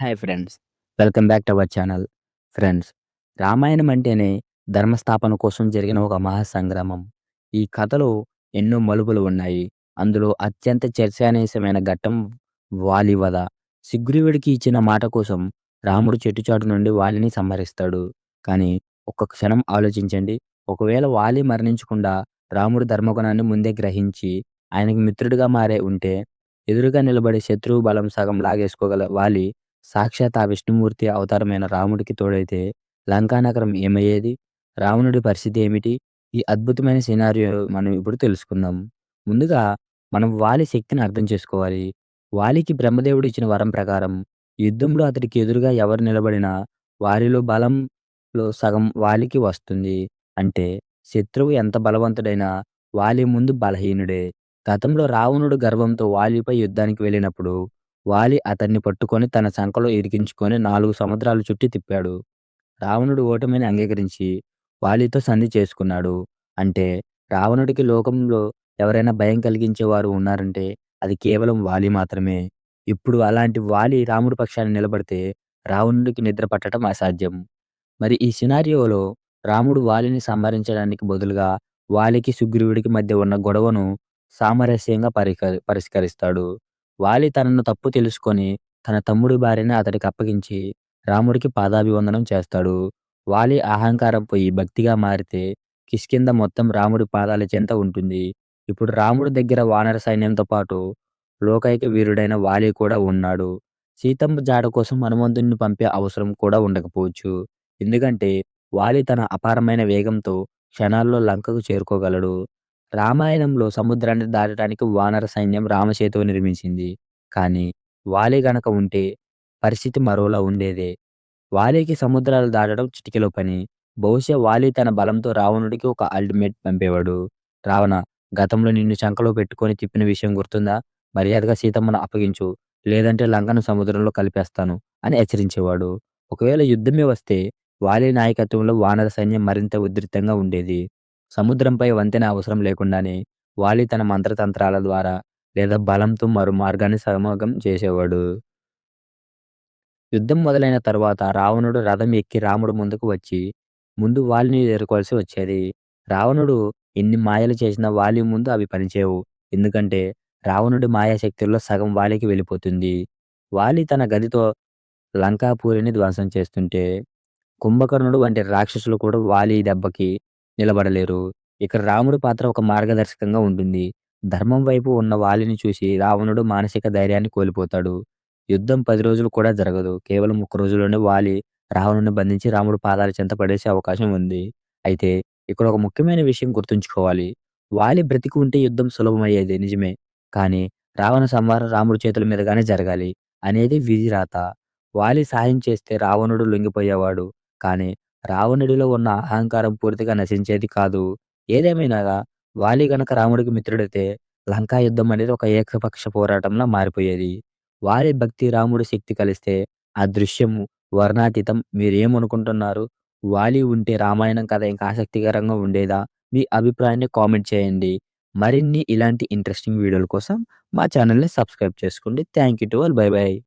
Hi friends. Welcome back to our channel. Friends Ramayanam అంటేనే ధర్మస్థాపన కోసం జరిగిన ఒక మహాసంగ్రామం. ఈ కథలో ఎన్నో మలుపులు ఉన్నాయి. అందులో అత్యంత చర్చానీయమైన ఘట్టం వాలి వధ సుగ్రీవుడికి ఇచ్చిన మాట కోసం రాముడు చెట్టుచాటు నుండి వాలిని సంహరిస్తాడు. కానీ ఒక్క క్షణం ఆలోచించండి. ఒకవేళ వాలి మరణించకుండా రాముడు ధర్మగుణాన్ని ముందే గ్రహించి ఆయనకి మిత్రుడిగా మారే ఉంటే ఎదురుగా నిలబడే శత్రువు బలం సగం లాగేసుకోగల వాలి సాక్షాత్ ఆ విష్ణుమూర్తి అవతారమైన రాముడికి తోడైతే లంకానగరం ఏమయ్యేది? రావణుడి పరిస్థితి ఏమిటి? ఈ అద్భుతమైన సినారియో మనం ఇప్పుడు తెలుసుకుందాం. ముందుగా మనం వాలి శక్తిని అర్థం చేసుకోవాలి. వాలికి బ్రహ్మదేవుడు ఇచ్చిన వరం ప్రకారం యుద్ధంలో అతడికి ఎదురుగా ఎవరు నిలబడినా వారిలో బలంలో సగం వాలికి వస్తుంది. అంటే శత్రువు ఎంత బలవంతుడైనా వాలి ముందు బలహీనుడే. గతంలో రావణుడు గర్వంతో వాలిపై యుద్ధానికి వెళ్ళినప్పుడు వాలి అతన్ని పట్టుకొని తన సంకలో ఇరికించుకొని నాలుగు సముద్రాలు చుట్టి తిప్పాడు. రావణుడు ఓటమిని అంగీకరించి వాలితో సంధి చేసుకున్నాడు. అంటే రావణుడికి లోకంలో ఎవరైనా భయం కలిగించేవారు ఉన్నారంటే అది కేవలం వాలి మాత్రమే. ఇప్పుడు అలాంటి వాలి రాముడి పక్షాన్ని నిలబడితే రావణుడికి నిద్ర పట్టడం అసాధ్యం. మరి ఈ సినారియోలో రాముడు వాలిని సంహరించడానికి బదులుగా వాలికి సుగ్రీవుడికి మధ్య ఉన్న గొడవను సామరస్యంగా పరిక పరిష్కరిస్తాడు. వాలి తనను తప్పు తెలుసుకొని తన తమ్ముడి భార్యని అతడికి అప్పగించి రాముడికి పాదాభివందనం చేస్తాడు. వాలి అహంకారం పోయి భక్తిగా మారితే కిష్కింద మొత్తం రాముడి పాదాల చెంత ఉంటుంది. ఇప్పుడు రాముడి దగ్గర వానర సైన్యంతో పాటు లోకైక వీరుడైన వాలి కూడా ఉన్నాడు. సీతమ్మ జాడ కోసం హనుమంతుడిని పంపే అవసరం కూడా ఉండకపోవచ్చు. ఎందుకంటే వాలి తన అపారమైన వేగంతో క్షణాల్లో లంకకు చేరుకోగలడు. రామాయణంలో సముద్రాన్ని దాటడానికి వానర సైన్యం రామసేతువు నిర్మించింది. కానీ వాలి గనక ఉంటే పరిస్థితి మరోలా ఉండేదే. వాలికి సముద్రాలు దాటడం చిటికెలో పని. బహుశా వాలి తన బలంతో రావణుడికి ఒక అల్టిమేట్ పంపేవాడు. రావణ గతంలో నిన్ను చంకలో పెట్టుకొని తిప్పిన విషయం గుర్తుందా? మర్యాదగా సీతమ్మను అప్పగించు. లేదంటే లంకను సముద్రంలో కలిపేస్తాను అని హెచ్చరించేవాడు. ఒకవేళ యుద్ధమే వస్తే వాలి నాయకత్వంలో వానర సైన్యం మరింత ఉధృతంగా ఉండేది. సముద్రంపై వంతెన అవసరం లేకుండానే వాలి తన మంత్రతంత్రాల ద్వారా లేదా బలంతో మరో మార్గాన్ని సమగం చేసేవాడు. యుద్ధం మొదలైన తర్వాత రావణుడు రథం ఎక్కి రాముడు ముందుకు వచ్చి ముందు వాలిని ఎదుర్కోవాల్సి వచ్చేది. రావణుడు ఎన్ని మాయలు చేసినా వాలి ముందు అవి పనిచేయవు. ఎందుకంటే రావణుడి మాయాశక్తుల్లో సగం వాలికి వెళ్ళిపోతుంది. వాలి తన గదితో లంకాపూరిని ధ్వంసం చేస్తుంటే కుంభకర్ణుడు వంటి రాక్షసులు కూడా వాలి దెబ్బకి నిలబడలేరు. ఇక్కడ రాముడి పాత్ర ఒక మార్గదర్శకంగా ఉంటుంది. ధర్మం వైపు ఉన్న వాలిని చూసి రావణుడు మానసిక ధైర్యాన్ని కోల్పోతాడు. యుద్ధం పది రోజులు కూడా జరగదు. కేవలం ఒక రోజులోనే వాలి రావణుని బంధించి రాముడు పాదాల చెంత పడేసే అవకాశం ఉంది. అయితే ఇక్కడ ఒక ముఖ్యమైన విషయం గుర్తుంచుకోవాలి. వాలి బ్రతికి ఉంటే యుద్ధం సులభమయ్యేది నిజమే. కానీ రావణ సంహారం రాముడి చేతుల మీదుగానే జరగాలి. అనేది విధి రాత వాలి సాయం చేస్తే రావణుడు లొంగిపోయేవాడు. కానీ రావణుడిలో ఉన్న అహంకారం పూర్తిగా నశించేది కాదు. ఏదేమైనా వాలి గనక రాముడికి మిత్రుడైతే లంకా యుద్ధం అనేది ఒక ఏకపక్ష పోరాటంలా మారిపోయేది. వారి భక్తి రాముడి శక్తి కలిస్తే ఆ దృశ్యం వర్ణాతీతం మీరేమనుకుంటున్నారు? వాలి ఉంటే రామాయణం కథ ఇంకా ఆసక్తికరంగా ఉండేదా? మీ అభిప్రాయాన్ని కామెంట్ చేయండి. మరిన్ని ఇలాంటి ఇంట్రెస్టింగ్ వీడియోల కోసం మా ఛానల్ని సబ్స్క్రైబ్ చేసుకోండి. Thank you to all. Bye bye.